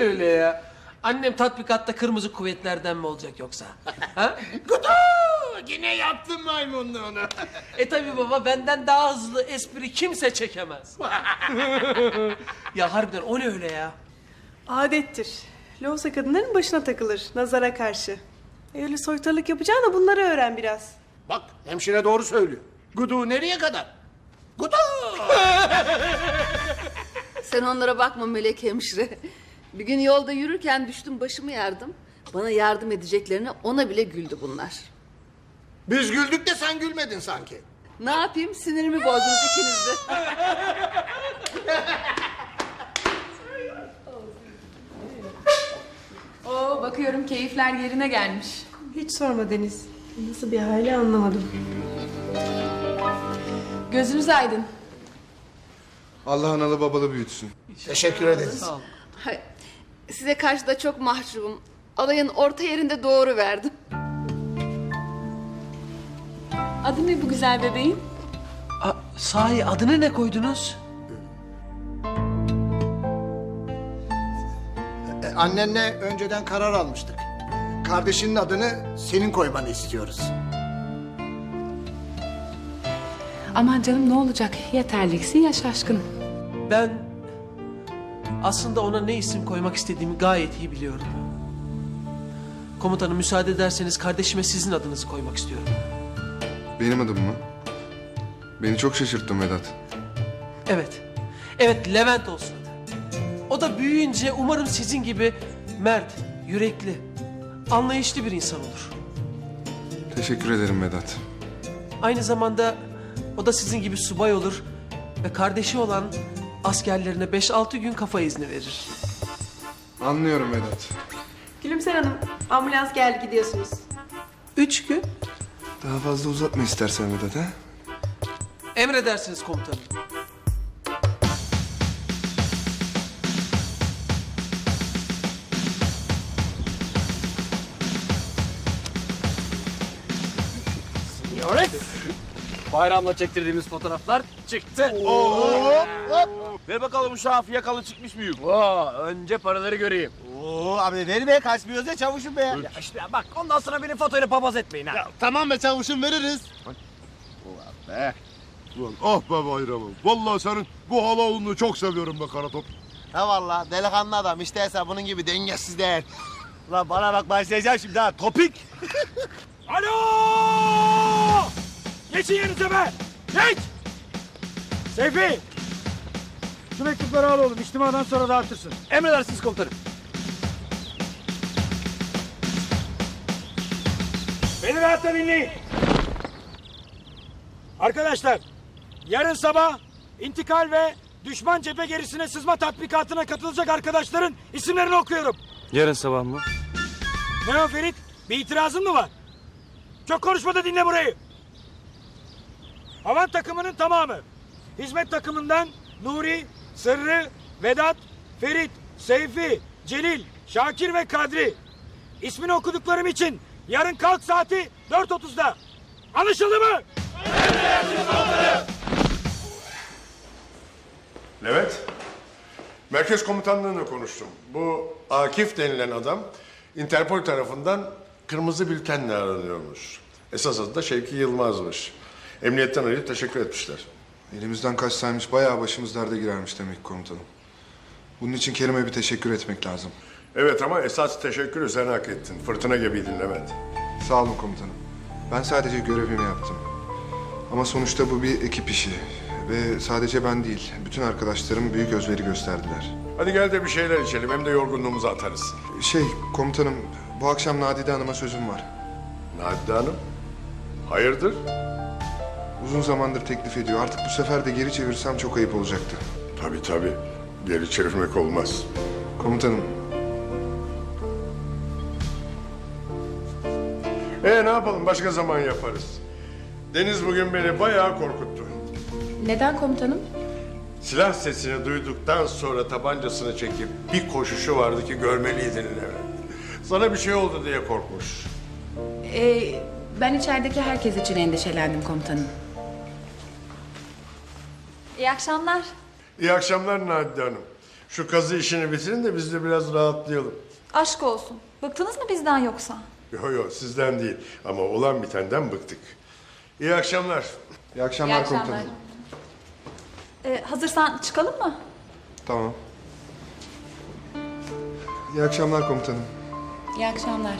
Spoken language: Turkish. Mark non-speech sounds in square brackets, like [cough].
ne öyle ya? Annem tatbikatta kırmızı kuvvetlerden mi olacak yoksa? Ha? Kutu! Yine yaptın maymunluğunu. E tabi baba benden daha hızlı espri kimse çekemez. ya harbiden o ne öyle ya? Adettir. Loğusa kadınların başına takılır nazara karşı. E öyle soytarılık yapacağına bunları öğren biraz. Bak hemşire doğru söylüyor. Gudu nereye kadar? Gudu! Sen onlara bakma Melek hemşire. Bir gün yolda yürürken düştüm başımı yardım. Bana yardım edeceklerine ona bile güldü bunlar. Biz güldük de sen gülmedin sanki. Ne yapayım sinirimi bozdunuz ikiniz de. [laughs] Oo bakıyorum keyifler yerine gelmiş. Hiç sorma Deniz. Nasıl bir hali anlamadım. Gözünüz aydın. Allah analı babalı büyütsün. Teşekkür ederiz. Hay, size karşı da çok mahcubum. Alayın orta yerinde doğru verdim. Adı ne bu güzel bebeğin? Aa, sahi adını ne koydunuz? E, annenle önceden karar almıştık. Kardeşinin adını senin koymanı istiyoruz. Aman canım ne olacak? Yeterliksin ya şaşkın. Ben aslında ona ne isim koymak istediğimi gayet iyi biliyorum. Komutanım müsaade ederseniz kardeşime sizin adınızı koymak istiyorum. Benim adım mı? Beni çok şaşırttın Vedat. Evet. Evet Levent olsun adı. O da büyüyünce umarım sizin gibi mert, yürekli, anlayışlı bir insan olur. Teşekkür ederim Vedat. Aynı zamanda o da sizin gibi subay olur ve kardeşi olan askerlerine 5-6 gün kafa izni verir. Anlıyorum Vedat. Gülümser Hanım ambulans geldi gidiyorsunuz. Üç gün Daha fazla uzatma istersen Vedat ha? emredersiniz komutanım. Bayramla çektirdiğimiz fotoğraflar çıktı. Ver bakalım şu hafif yakalı çıkmış mı yük? Oo, önce paraları göreyim. Oo abi verme kaçmıyoruz ya çavuşum be. Ya işte bak ondan sonra beni fotoğrafı papaz etmeyin ha. Tamam be çavuşum veririz. Be. Ulan ah be bayramım. Vallahi senin bu halavunu çok seviyorum be Karatop. Ha valla delikanlı adam işte bunun gibi dengesiz değil. Lan bana bak başlayacağım şimdi ha topik. Alo! Geçin yerinize be! Geç! Seyfi! Şu mektupları al oğlum. İçtimadan sonra dağıtırsın. Emredersiniz komutanım. Beni rahatla dinleyin. Arkadaşlar, yarın sabah intikal ve düşman cephe gerisine sızma tatbikatına katılacak arkadaşların isimlerini okuyorum. Yarın sabah mı? Ne o Ferit? Bir itirazın mı var? Çok konuşma da dinle burayı. Havan takımının tamamı. Hizmet takımından Nuri, Sırrı, Vedat, Ferit, Seyfi, Celil, Şakir ve Kadri. İsmini okuduklarım için yarın kalk saati 4.30'da. Anlaşıldı mı? Evet. Merkez komutanlığına konuştum. Bu Akif denilen adam Interpol tarafından kırmızı bültenle aranıyormuş. Esas adı da Şevki Yılmaz'mış. Emniyetten arayıp teşekkür etmişler. Elimizden kaçsaymış bayağı başımız derde girermiş demek ki komutanım. Bunun için Kerim'e bir teşekkür etmek lazım. Evet ama esas teşekkürü sen hak ettin. Fırtına gibiydin Levent. Sağ olun komutanım. Ben sadece görevimi yaptım. Ama sonuçta bu bir ekip işi. Ve sadece ben değil, bütün arkadaşlarım büyük özveri gösterdiler. Hadi gel de bir şeyler içelim hem de yorgunluğumuzu atarız. Şey, komutanım, bu akşam Nadide Hanım'a sözüm var. Nadide Hanım. Hayırdır? Uzun zamandır teklif ediyor. Artık bu sefer de geri çevirsem çok ayıp olacaktı. Tabii tabii. Geri çevirmek olmaz. Komutanım, E ne yapalım başka zaman yaparız. Deniz bugün beni bayağı korkuttu. Neden komutanım? Silah sesini duyduktan sonra tabancasını çekip bir koşuşu vardı ki görmeliydin Levent. Sana bir şey oldu diye korkmuş. Ee, ben içerideki herkes için endişelendim komutanım. İyi akşamlar. İyi akşamlar Nadide Hanım. Şu kazı işini bitirin de biz de biraz rahatlayalım. Aşk olsun. Bıktınız mı bizden yoksa? Yo yo sizden değil ama olan bitenden bıktık. İyi akşamlar. İyi akşamlar, İyi akşamlar. komutanım. Ee, hazırsan çıkalım mı? Tamam. İyi akşamlar komutanım. İyi akşamlar.